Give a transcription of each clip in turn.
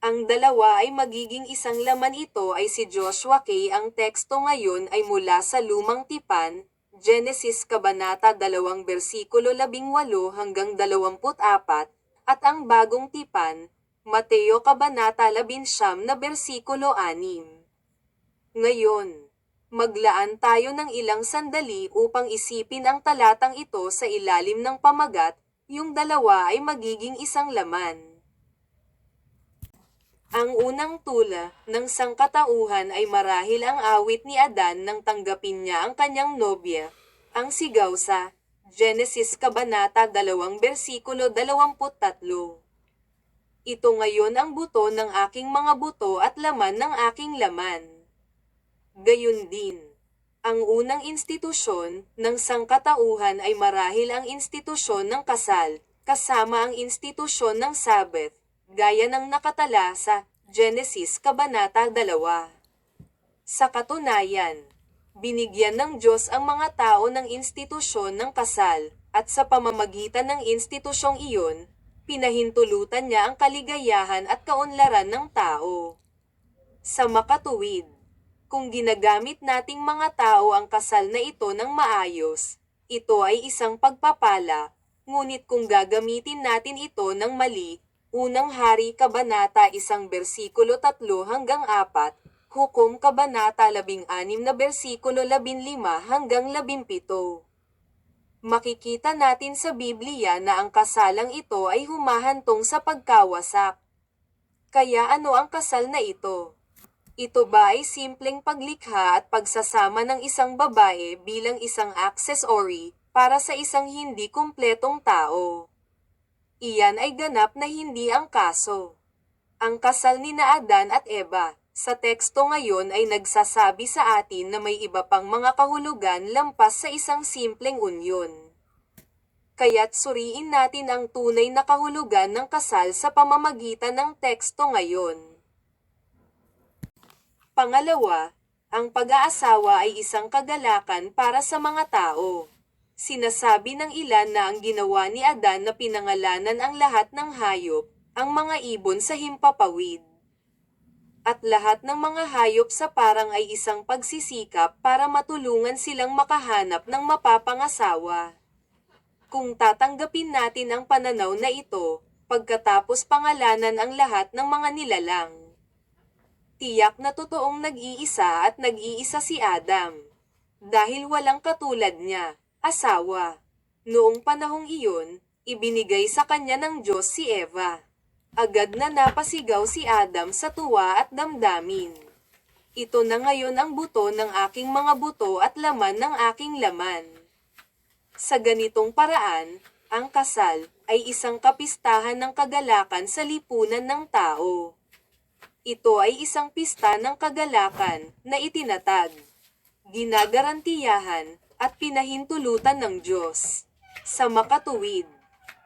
Ang dalawa ay magiging isang laman ito ay si Joshua K. Ang teksto ngayon ay mula sa Lumang Tipan, Genesis Kabanata 2 versikulo 18 hanggang 24, at ang Bagong Tipan, Mateo Kabanata 11 na versikulo 6. Ngayon, maglaan tayo ng ilang sandali upang isipin ang talatang ito sa ilalim ng pamagat, yung dalawa ay magiging isang laman. Ang unang tula ng sangkatauhan ay marahil ang awit ni Adan nang tanggapin niya ang kanyang nobya, ang sigaw sa Genesis Kabanata 2 versikulo 23. Ito ngayon ang buto ng aking mga buto at laman ng aking laman. Gayun din, ang unang institusyon ng sangkatauhan ay marahil ang institusyon ng kasal, kasama ang institusyon ng Sabbath, gaya ng nakatala sa Genesis Kabanata 2. Sa katunayan, binigyan ng Diyos ang mga tao ng institusyon ng kasal, at sa pamamagitan ng institusyong iyon, pinahintulutan niya ang kaligayahan at kaunlaran ng tao. Sa makatuwid, kung ginagamit nating mga tao ang kasal na ito ng maayos, ito ay isang pagpapala, ngunit kung gagamitin natin ito ng mali, Unang Hari Kabanata 1 versikulo 3 hanggang 4, Hukom Kabanata 16 na versikulo 15 hanggang 17. Makikita natin sa Biblia na ang kasalang ito ay humahantong sa pagkawasak. Kaya ano ang kasal na ito? Ito ba ay simpleng paglikha at pagsasama ng isang babae bilang isang accessory para sa isang hindi kumpletong tao? Iyan ay ganap na hindi ang kaso. Ang kasal ni na Adan at Eva, sa teksto ngayon ay nagsasabi sa atin na may iba pang mga kahulugan lampas sa isang simpleng unyon. Kaya't suriin natin ang tunay na kahulugan ng kasal sa pamamagitan ng teksto ngayon. Pangalawa, ang pag-aasawa ay isang kagalakan para sa mga tao. Sinasabi ng ilan na ang ginawa ni Adan na pinangalanan ang lahat ng hayop, ang mga ibon sa himpapawid. At lahat ng mga hayop sa parang ay isang pagsisikap para matulungan silang makahanap ng mapapangasawa. Kung tatanggapin natin ang pananaw na ito, pagkatapos pangalanan ang lahat ng mga nilalang. Tiyak na totoong nag-iisa at nag-iisa si Adam. Dahil walang katulad niya, asawa. Noong panahong iyon, ibinigay sa kanya ng Diyos si Eva. Agad na napasigaw si Adam sa tuwa at damdamin. Ito na ngayon ang buto ng aking mga buto at laman ng aking laman. Sa ganitong paraan, ang kasal ay isang kapistahan ng kagalakan sa lipunan ng tao. Ito ay isang pista ng kagalakan na itinatag, ginagarantiyahan, at pinahintulutan ng Diyos. Sa makatuwid,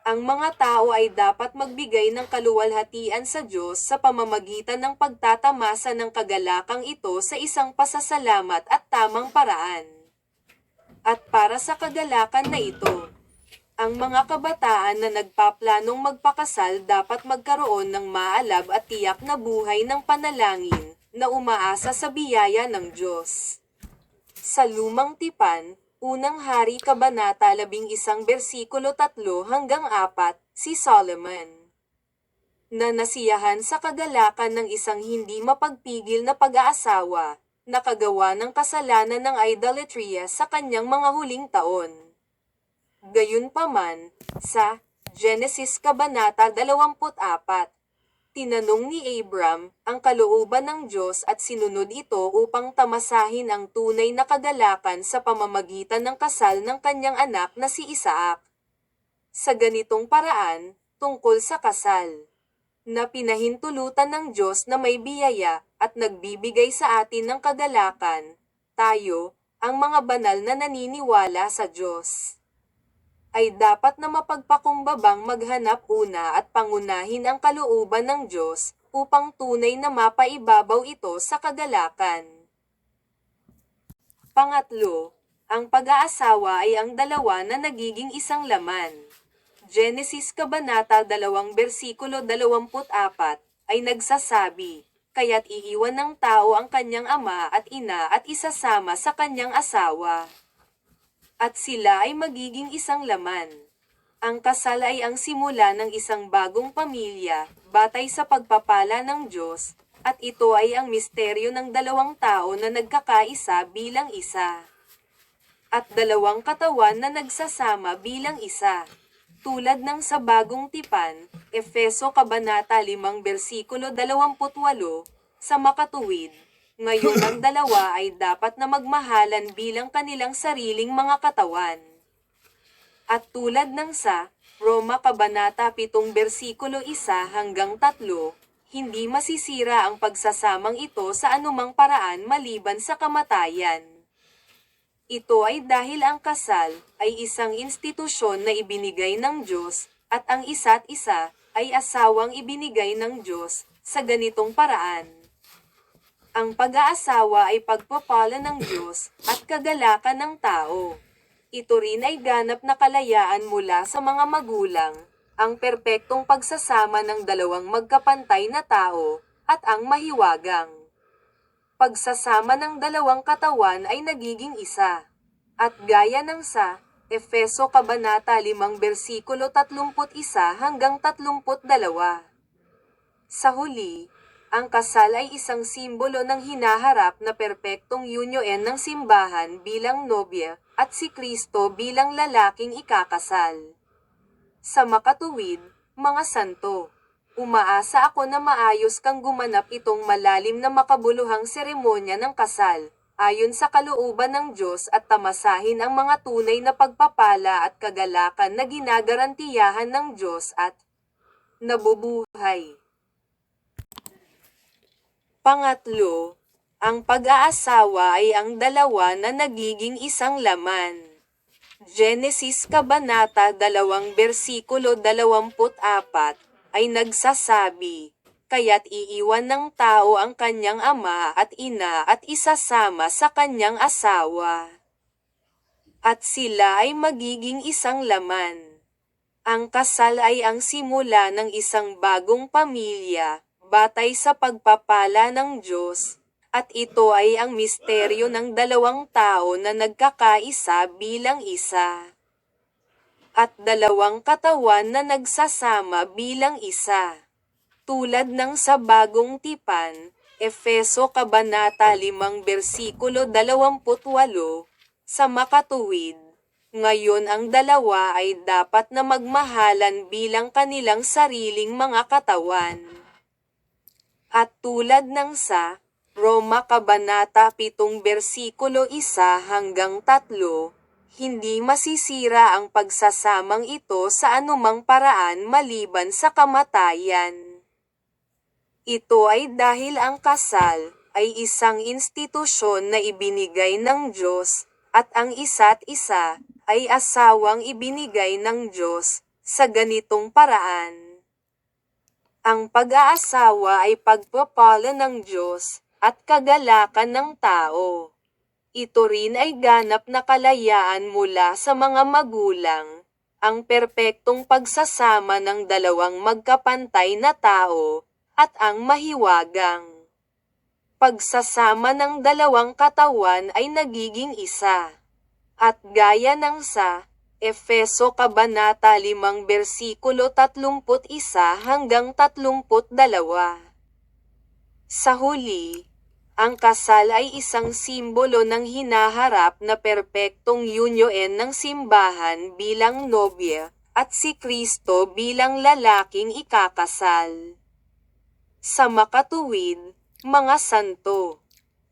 ang mga tao ay dapat magbigay ng kaluwalhatian sa Diyos sa pamamagitan ng pagtatamasa ng kagalakang ito sa isang pasasalamat at tamang paraan. At para sa kagalakan na ito, ang mga kabataan na nagpaplanong magpakasal dapat magkaroon ng maalab at tiyak na buhay ng panalangin na umaasa sa biyaya ng Diyos. Sa Lumang Tipan, Unang Hari Kabanata 11 versikulo 3 hanggang 4, si Solomon. Na nasiyahan sa kagalakan ng isang hindi mapagpigil na pag-aasawa, nakagawa ng kasalanan ng idolatria sa kanyang mga huling taon. Gayunpaman, sa Genesis Kabanata 24, tinanong ni Abram ang kalooban ng Diyos at sinunod ito upang tamasahin ang tunay na kagalakan sa pamamagitan ng kasal ng kanyang anak na si Isaac. Sa ganitong paraan, tungkol sa kasal, na pinahintulutan ng Diyos na may biyaya at nagbibigay sa atin ng kagalakan, tayo, ang mga banal na naniniwala sa Diyos ay dapat na mapagpakumbabang maghanap una at pangunahin ang kalooban ng Diyos, upang tunay na mapaibabaw ito sa kagalakan. Pangatlo, ang pag-aasawa ay ang dalawa na nagiging isang laman. Genesis Kabanata 2 versikulo 24, ay nagsasabi, kaya't iiwan ng tao ang kanyang ama at ina at isasama sa kanyang asawa. At sila ay magiging isang laman. Ang kasal ay ang simula ng isang bagong pamilya, batay sa pagpapala ng Diyos, at ito ay ang misteryo ng dalawang tao na nagkakaisa bilang isa. At dalawang katawan na nagsasama bilang isa. Tulad ng sa bagong tipan, Efeso Kabanata 5 versikulo 28, sa makatuwid, ngayon ang dalawa ay dapat na magmahalan bilang kanilang sariling mga katawan. At tulad ng sa Roma Kabanata 7 versikulo 1 hanggang 3, hindi masisira ang pagsasamang ito sa anumang paraan maliban sa kamatayan. Ito ay dahil ang kasal ay isang institusyon na ibinigay ng Diyos at ang isa't isa ay asawang ibinigay ng Diyos sa ganitong paraan. Ang pag-aasawa ay pagpapala ng Diyos at kagalakan ng tao. Ito rin ay ganap na kalayaan mula sa mga magulang, ang perpektong pagsasama ng dalawang magkapantay na tao, at ang mahiwagang. Pagsasama ng dalawang katawan ay nagiging isa. At gaya ng sa Efeso Kabanata 5 versikulo 31 hanggang 32. Sa huli, ang kasal ay isang simbolo ng hinaharap na perpektong yunyoen ng simbahan bilang nobya at si Kristo bilang lalaking ikakasal. Sa makatuwid, mga santo, umaasa ako na maayos kang gumanap itong malalim na makabuluhang seremonya ng kasal, ayon sa kalooban ng Diyos at tamasahin ang mga tunay na pagpapala at kagalakan na ginagarantiyahan ng Diyos at nabubuhay. Pangatlo, ang pag-aasawa ay ang dalawa na nagiging isang laman. Genesis Kabanata 2 versikulo 24 ay nagsasabi, Kaya't iiwan ng tao ang kanyang ama at ina at isasama sa kanyang asawa. At sila ay magiging isang laman. Ang kasal ay ang simula ng isang bagong pamilya, batay sa pagpapala ng Diyos, at ito ay ang misteryo ng dalawang tao na nagkakaisa bilang isa. At dalawang katawan na nagsasama bilang isa. Tulad ng sa bagong tipan, Efeso Kabanata 5 versikulo 28, sa makatuwid, ngayon ang dalawa ay dapat na magmahalan bilang kanilang sariling mga katawan. At tulad ng sa Roma Kabanata 7 versikulo 1 hanggang 3, hindi masisira ang pagsasamang ito sa anumang paraan maliban sa kamatayan. Ito ay dahil ang kasal ay isang institusyon na ibinigay ng Diyos, at ang isa't isa ay asawang ibinigay ng Diyos sa ganitong paraan. Ang pag-aasawa ay pagpapala ng Diyos at kagalakan ng tao. Ito rin ay ganap na kalayaan mula sa mga magulang, ang perpektong pagsasama ng dalawang magkapantay na tao, at ang mahiwagang. Pagsasama ng dalawang katawan ay nagiging isa. At gaya ng sa Efeso Kabanata 5 versikulo 31 hanggang 32. Sa huli, ang kasal ay isang simbolo ng hinaharap na perpektong yunyoen ng simbahan bilang nobya, at si Kristo bilang lalaking ikakasal. Sa makatuwid, mga santo,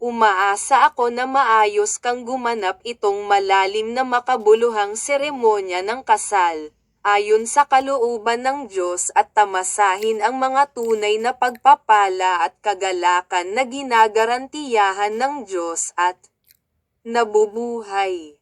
umaasa ako na maayos kang gumanap itong malalim na makabuluhang seremonya ng kasal, ayon sa kalooban ng Diyos at tamasahin ang mga tunay na pagpapala at kagalakan na ginagarantiyahan ng Diyos at nabubuhay.